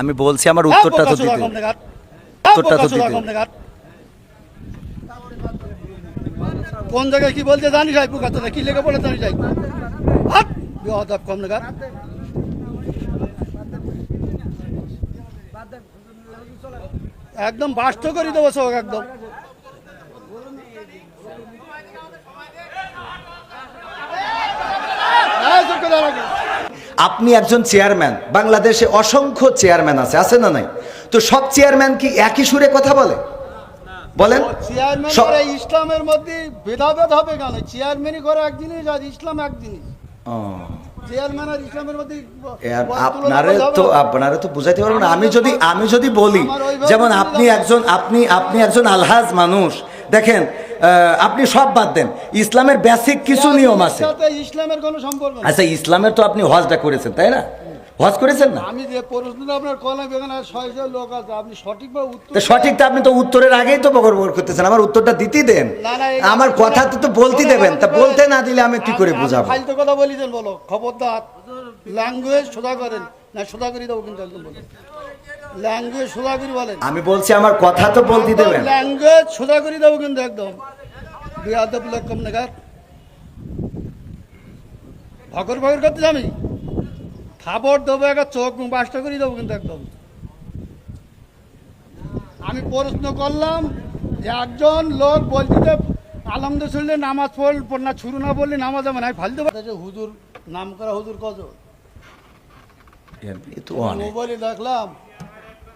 আমি বলছি আমার উত্তরটা তো দিতে। উত্তরটা তো দিতে। কোন জায়গায় কি বলতে জানি যাই পোকা কি লেগে বলে জানি যাই বিহদাব কম নাগাদ একদম বাস্ত করে দেবো সব একদম এই চুপ করে রাখো। আপনি একজন চেয়ারম্যান বাংলাদেশে অসংখ্য চেয়ারম্যান আছে আছে না নাই? তো সব চেয়ারম্যান কি একই সুরে কথা বলে? বলেন। চেয়ারম্যান ইসলামের মধ্যে ভেদাভেদ হবে কেন? চেয়ারম্যানই করে এক জিনিস আর ইসলাম এক জিনিস। আপনারে তো আপনারে তো বুঝাইতে আমি যদি আমি যদি বলি যেমন আপনি একজন আপনি আপনি একজন আলহাজ মানুষ দেখেন আপনি সব বাদ দেন। ইসলামের বেসিক কিছু নিয়ম আছে। ইসলামের কোনো সম্পর্ক আচ্ছা ইসলামের তো আপনি হজটা করেছেন তাই না? হজ করেছেন না? আমি যে প্রশ্নটা আপনার এখানে লোক আছে আপনি সঠিকভাবে উত্তর তো আপনি তো উত্তরের আগেই তো বকর বকর করতেছেন আমার উত্তরটা দিতেই দেন। আমার কথা তো তো বলতে দেবেন তা বলতে না দিলে আমি কি করে বুঝাবো? ফালতু কথা বলিছেন বলো খবরদার। ল্যাঙ্গুয়েজ সোজা করেন। না সোজা করে দেবো কিন্তু একদম বলেন ল্যাঙ্গুয়েজ সোজা করে বলেন। আমি বলছি আমার কথা তো বলতে দেবেন। ল্যাঙ্গুয়েজ সোজা করে দেবো কিন্তু একদম। বিয়াদব ভকর ভকর করতে আমি খাবার দেবো একটা চোখ বাসটা করে দেবো কিন্তু একদম। আমি প্রশ্ন করলাম যে একজন লোক বলছি যে আলমদে শুনলে নামাজ পড়ল না ছুরু না বললে নামাজ হবে না। আমি ফালতে পারছি হুজুর নাম করা হুজুর তো মোবাইলে দেখলাম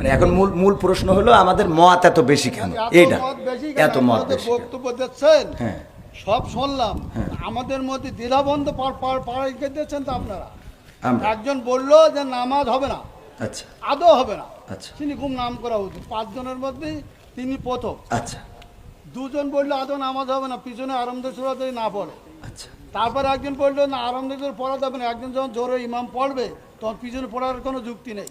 মানে এখন মূল মূল প্রশ্ন হলো আমাদের মত এত বেশি কেন? এইটা? এত মত বেশি বক্তব্য দিচ্ছেন? হ্যাঁ। সব শুনলাম। আমাদের মধ্যে দ্বিধাবন্ধ পাড়াই দিচ্ছেন তো আপনারা? একজন বলল যে নামাজ হবে না। আচ্ছা। আদৌ হবে না। আচ্ছা। তিনি খুব নাম করা উচিত। পাঁচজনের মধ্যে তিনি প্রথম। আচ্ছা। দুজন বলল আদৌ নামাজ হবে না। পিছনে আরামদের সুরাতে না পড়ে। আচ্ছা। তারপর একজন বলল না আরামদের পড়া যাবে না। একজন যখন জোরে ইমাম পড়বে তখন পিছনে পড়ার কোনো যুক্তি নেই।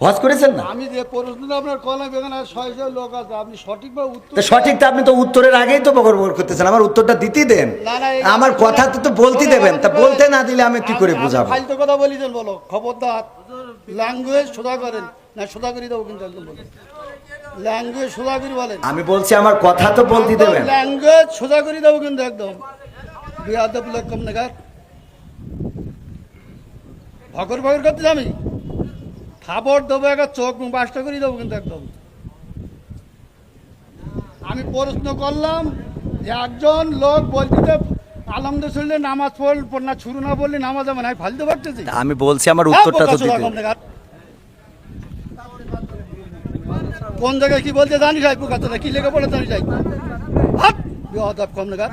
হজ করেছেন না? আমি যে প্রশ্নটা আপনার কলাম এখানে ছয়শো লোক আছে আপনি সঠিকভাবে উত্তর সঠিকটা আপনি তো উত্তরের আগেই তো বকর বকর করতেছেন আমার উত্তরটা দিতেই দেন। না, না, আমার কথা তো তো বলতে দেবেন তা বলতে না দিলে আমি কি করে বুঝাবো? ফালতু কথা বলিছেন বলো খবরদার। ল্যাঙ্গুয়েজ সোজা করেন। না সোজা করে দেবো কিন্তু একদম বলেন ল্যাঙ্গুয়েজ সোজা করে বলেন। আমি বলছি আমার কথা তো বলতে দেবেন। ল্যাঙ্গুয়েজ সোজা করে দেবো কিন্তু একদম। বিয়াদব লোক কম নাগাদ ভকর ভকর করতে আমি খাবার দেবো একটা চোখ মুখ বাসটা করে দেবো কিন্তু একদম। আমি প্রশ্ন করলাম যে একজন লোক বলছি শুনলে নামাজ পড়ল না না বললে নামাজ হবে না। আমি ফালতে পারতেছি আমি বলছি আমার উত্তরটা তো দিতে। কোন জায়গায় কি বলতে জানি যাই কি লেগে পড়ে জানি যাই কম নাগাদ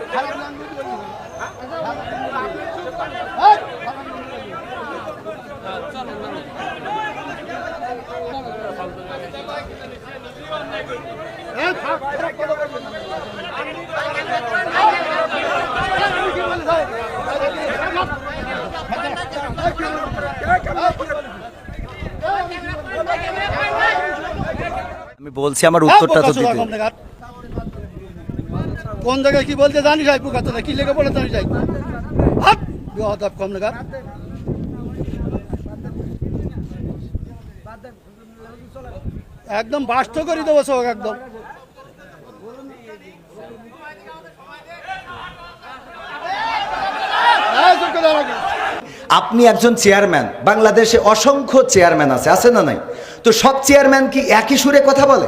আমি বলছি আমার উত্তরটা তো দিতে। কোন জায়গায় কি বলতে জানিস ভাই পোকা তোরা, কি লেগে বলে ভাই হাট! বেয়াদব কম দেখার একদম বাস্ত করে দেবো সব একদম। আপনি একজন চেয়ারম্যান, বাংলাদেশে অসংখ্য চেয়ারম্যান আছে আছে না নাই? তো সব চেয়ারম্যান কি একই সুরে কথা বলে?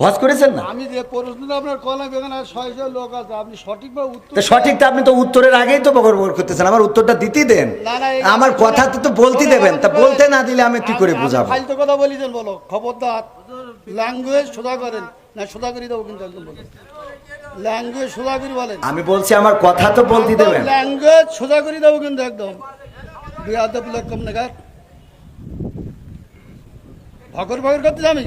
হজ করেছেন না? আমি যে প্রশ্নটা আপনার কলা বেগান আর ছয় ছয় লোক আছে আপনি সঠিকভাবে উত্তর তো সঠিকটা আপনি তো উত্তরের আগেই তো বকর করতেছেন আমার উত্তরটা দিতেই দেন। না, না, আমার কথা তো তো বলতে দেবেন তা বলতে না দিলে আমি কি করে আপনি বুঝাবো? ফালতু কথা বলিছেন বলো খবরদার। ল্যাঙ্গুয়েজ সোজা করেন। না সোজা করে দেবো কিন্তু একদম বলো। ল্যাঙ্গুয়েজ সোজা করে বলেন। আমি বলছি আমার কথা তো বলতে দেবেন। ল্যাঙ্গুয়েজ সোজা করে দেবো কিন্তু একদম। বিয়াদব লোক কম নাগার ভগর ভগর করতে আমি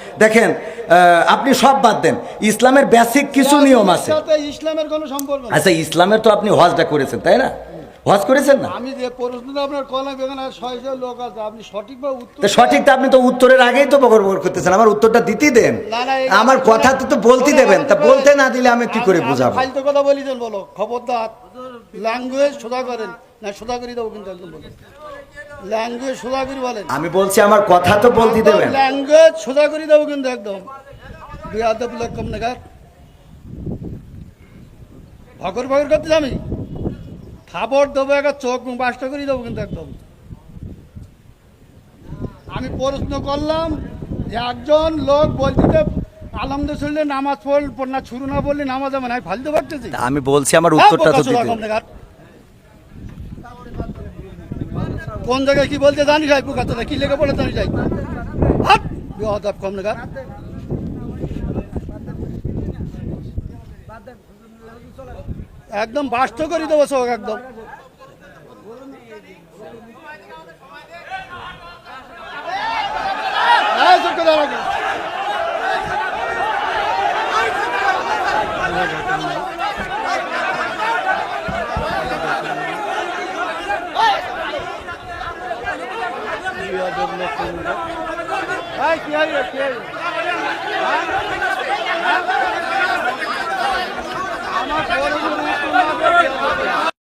দেখেন আপনি সব বাদ দেন। ইসলামের বেসিক কিছু নিয়ম আছে। ইসলামের কোনো সম্পর্ক আচ্ছা ইসলামের তো আপনি হজটা করেছেন তাই না? হজ করেছেন না? আমি যে প্রশ্নটা আপনার কলা বেগান আর ছয় ছয় লোক আছে। আপনি সঠিকভাবে উত্তর তো আপনি তো উত্তরের আগেই তো বকর বকর করতেছেন। আমার উত্তরটা দিতেই দেন। আমার কথা তো তো বলতে দেবেন। তা বলতে না দিলে আমি কি করে বুঝাবো? ফালতু কথা বলিছেন বলো। খবরদার। ল্যাঙ্গুয়েজ সোজা করেন। না সোজা করে দেবো কিন্তু একদম বলেন ল্যাঙ্গুয়েজ সোজা করে বলেন। আমি বলছি আমার কথা তো বলতে দেবেন। ল্যাঙ্গুয়েজ সোজা করে দেবো কিন্তু একদম। বিয়াদব লোক কম ভগর ভগর করতে আমি থাপড় দেবো একটা চোখ বাসটা করে দেবো কিন্তু একদম। আমি প্রশ্ন করলাম যে একজন লোক বলতে আলমদের শুনলে নামাজ পড় না ছুরু না বললে নামাজ হবে না আমি ফালতে পারতেছি আমি বলছি আমার উত্তরটা তো দিতে। কোন জায়গায় কি বলতে জানিস ভাই পুকাতটা কি লেগে পড়ে জানি হাট বেহদাব কম নাগাদ একদম বাস্ত করে দেবো সব, একদম। চুপ করে দাঁড়াও। এই, কি হইল, কি? হ্যাঁ? হ্যাঁ? আমার